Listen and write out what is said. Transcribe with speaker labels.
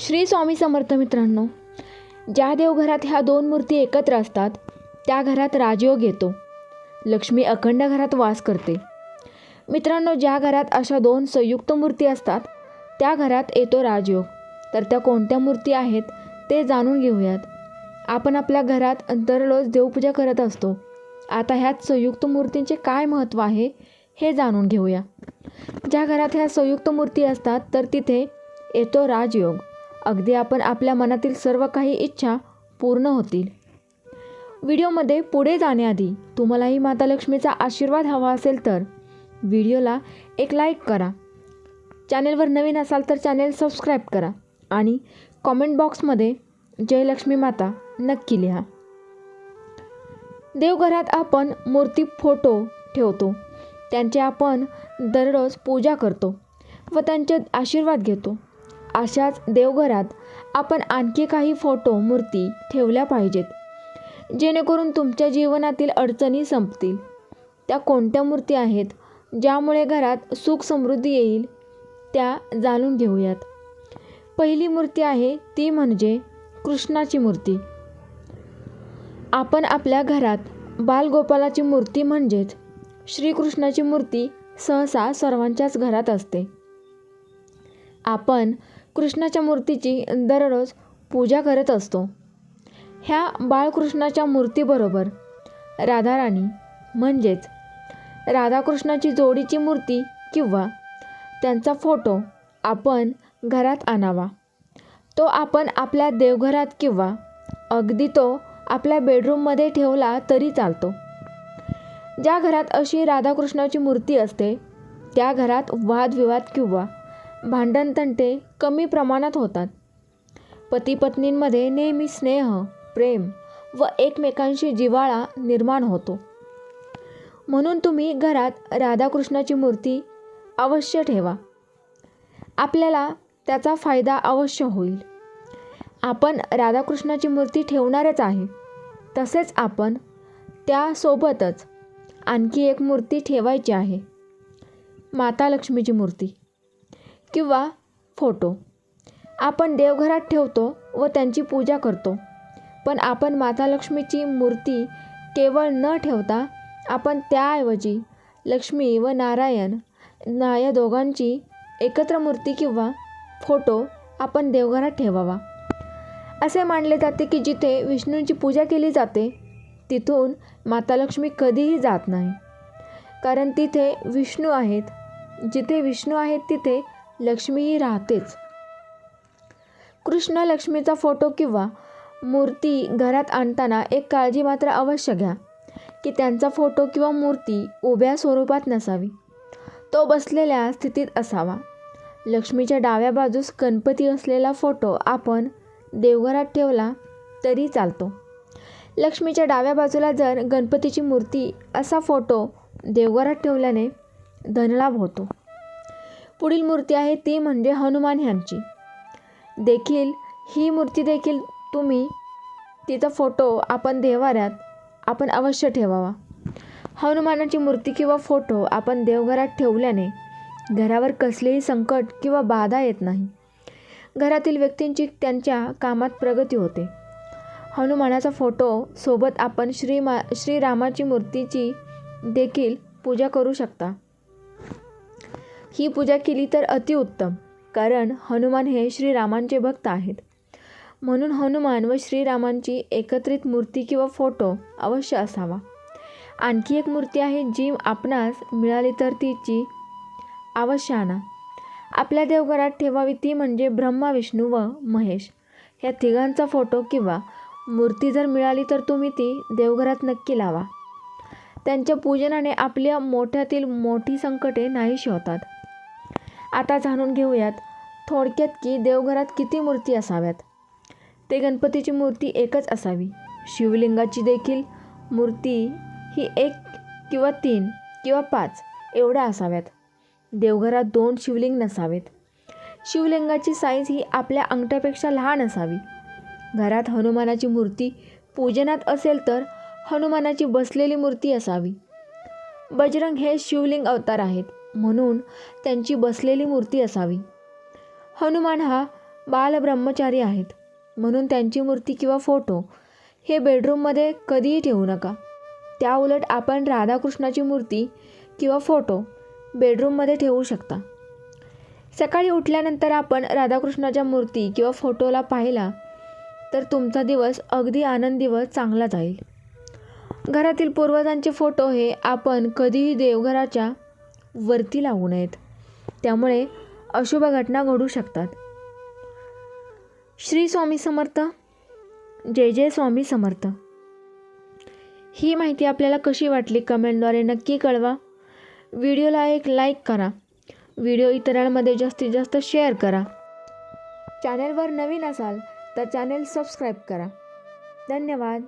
Speaker 1: श्री स्वामी समर्थ मित्रांनो ज्या देवघरात ह्या दोन मूर्ती एकत्र असतात त्या घरात राजयोग येतो. लक्ष्मी अखंड घरात वास करते. मित्रांनो ज्या घरात अशा दोन संयुक्त मूर्ती असतात त्या घरात येतो राजयोग. तर त्या कोणत्या मूर्ती आहेत ते जाणून घेऊयात. आपण आपल्या घरात दररोज देवपूजा करत असतो. आता ह्यात संयुक्त मूर्तींचे काय महत्त्व आहे हे जाणून घेऊया. ज्या घरात ह्या संयुक्त मूर्ती असतात तर तिथे येतो राजयोग. अगदी आपण आपल्या मनातील सर्व काही इच्छा पूर्ण होतील. व्हिडिओमध्ये पुढे जाण्याआधी तुम्हालाही माता लक्ष्मीचा आशीर्वाद हवा असेल तर व्हिडिओला एक लाईक करा. चॅनेलवर नवीन असाल तर चॅनेल सबस्क्राईब करा आणि कॉमेंट बॉक्समध्ये जय लक्ष्मी माता नक्की लिहा. देवघरात आपण मूर्ती फोटो ठेवतो. त्यांचे आपण दररोज पूजा करतो व त्यांचे आशीर्वाद घेतो. अशाच देवघरात आपण आणखी काही फोटो मूर्ती ठेवल्या पाहिजेत. जेणेकरून तुमच्या जीवनातील अडचणी संपतील. त्या कोणत्या मूर्ती आहेत ज्यामुळे घरात सुख समृद्धी येईल त्या जाणून घेऊयात. पहिली मूर्ती आहे ती म्हणजे कृष्णाची मूर्ती. आपण आपल्या घरात बालगोपालाची मूर्ती म्हणजेच श्रीकृष्णाची मूर्ती सहसा सर्वांच्याच घरात असते. आपण कृष्णाच्या मूर्तीची दररोज पूजा करत असतो. ह्या बाळकृष्णाच्या मूर्तीबरोबर राधाराणी म्हणजेच राधाकृष्णाची जोडीची मूर्ती किंवा त्यांचा फोटो आपण घरात आणावा. तो आपण आपल्या देवघरात किंवा अगदी तो आपल्या बेडरूममध्ये ठेवला तरी चालतो. ज्या घरात अशी राधाकृष्णाची मूर्ती असते त्या घरात वादविवाद किंवा भांडणतंटे कमी प्रमाणात होतात. पती पत्नींमध्ये नेहमी स्नेह प्रेम व एकमेकांशी जिव्हाळा निर्माण होतो. म्हणून तुम्ही घरात राधाकृष्णाची मूर्ती अवश्य ठेवा. आपल्याला त्याचा फायदा अवश्य होईल. आपण राधाकृष्णाची मूर्ती ठेवणारच आहे. तसेच आपण त्यासोबतच आणखी एक मूर्ती ठेवायची आहे. माता लक्ष्मीची मूर्ती. किंवा फोटो. आपण देवघरात ठेवतो व त्यांची पूजा करतो. पण आपण माता लक्ष्मीची मूर्ती केवळ न ठेवता आपण त्याऐवजी लक्ष्मी व नारायण ना या दोघांची एकत्र मूर्ती किंवा फोटो आपण देवघरात ठेवावा. असे मानले जाते की जिथे विष्णूंची पूजा केली जाते तिथून माता लक्ष्मी कधीही जात नाही. कारण तिथे विष्णू आहेत. जिथे विष्णू आहेत तिथे लक्ष्मीही राहतेच. कृष्ण लक्ष्मीचा फोटो किंवा मूर्ती घरात आणताना एक काळजी मात्र अवश्य घ्या की त्यांचा फोटो किंवा मूर्ती उभ्या स्वरूपात नसावी. तो बसलेल्या स्थितीत असावा. लक्ष्मीच्या डाव्या बाजूस गणपती असलेला फोटो आपण देवघरात ठेवला तरी चालतो. लक्ष्मीच्या डाव्या बाजूला जर गणपतीची मूर्ती असा फोटो देवघरात ठेवल्याने धनलाभ होतो. पुढील मूर्ती आहे ती म्हणजे हनुमान ह्यांची. देखील ही मूर्ती देखील तुम्ही तिचा फोटो आपण देवाऱ्यात आपण अवश्य ठेवावा. हनुमानाची मूर्ती किंवा फोटो आपण देवघरात ठेवल्याने घरावर कसलेही संकट किंवा बाधा येत नाही. घरातील व्यक्तींची त्यांच्या कामात प्रगती होते. हनुमानाचा फोटो सोबत आपण श्रीमा श्रीरामाची मूर्तीची देखील पूजा करू शकता. ही पूजा केली तर अतिउत्तम कारण हनुमान हे श्रीरामांचे भक्त आहेत. म्हणून हनुमान व श्रीरामांची एकत्रित मूर्ती किंवा फोटो अवश्य असावा. आणखी एक मूर्ती आहे जी आपणास मिळाली तर तिची अवश्य आणा आपल्या देवघरात ठेवावी ती म्हणजे ब्रह्मा विष्णू व महेश. ह्या तिघांचा फोटो किंवा मूर्ती जर मिळाली तर तुम्ही ती देवघरात नक्की लावा. त्यांच्या पूजनाने आपल्या मोठ्यातील मोठी संकटे नाहीशी होतात. आता जाणून घेऊयात थोडक्यात की देवघरात किती मूर्ती असाव्यात. ते गणपतीची मूर्ती एकच असावी. शिवलिंगाची देखील मूर्ती ही एक किंवा तीन किंवा पाच एवढ्या असाव्यात. देवघरात दोन शिवलिंग नसावेत. शिवलिंगाची साईज ही आपल्या अंगठ्यापेक्षा लहान असावी. घरात हनुमानाची मूर्ती पूजनात असेल तर हनुमानाची बसलेली मूर्ती असावी. बजरंग हे शिवलिंग अवतार आहेत. म्हणून त्यांची बसलेली मूर्ती असावी. हनुमान हा बालब्रह्मचारी आहेत. म्हणून त्यांची मूर्ती किंवा फोटो हे बेडरूममध्ये कधीही ठेवू नका. त्याउलट आपण राधाकृष्णाची मूर्ती किंवा फोटो बेडरूममध्ये ठेवू शकता. सकाळी उठल्यानंतर आपण राधाकृष्णाच्या मूर्ती किंवा फोटोला पाहिला तर तुमचा दिवस अगदी आनंदी व चांगला जाईल. घरातील पूर्वजांचे फोटो हे आपण कधीही देवघराच्या वरती लागू नयेत. त्यामुळे अशुभ घटना घडू शकतात. श्री स्वामी समर्थ. जय जय स्वामी समर्थ. ही माहिती आपल्याला कशी वाटली कमेंटद्वारे नक्की कळवा. व्हिडिओला एक लाईक करा. व्हिडिओ इतरांमध्ये जास्तीत जास्त शेअर करा. चॅनलवर नवीन असाल तर चॅनेल सबस्क्राईब करा. धन्यवाद.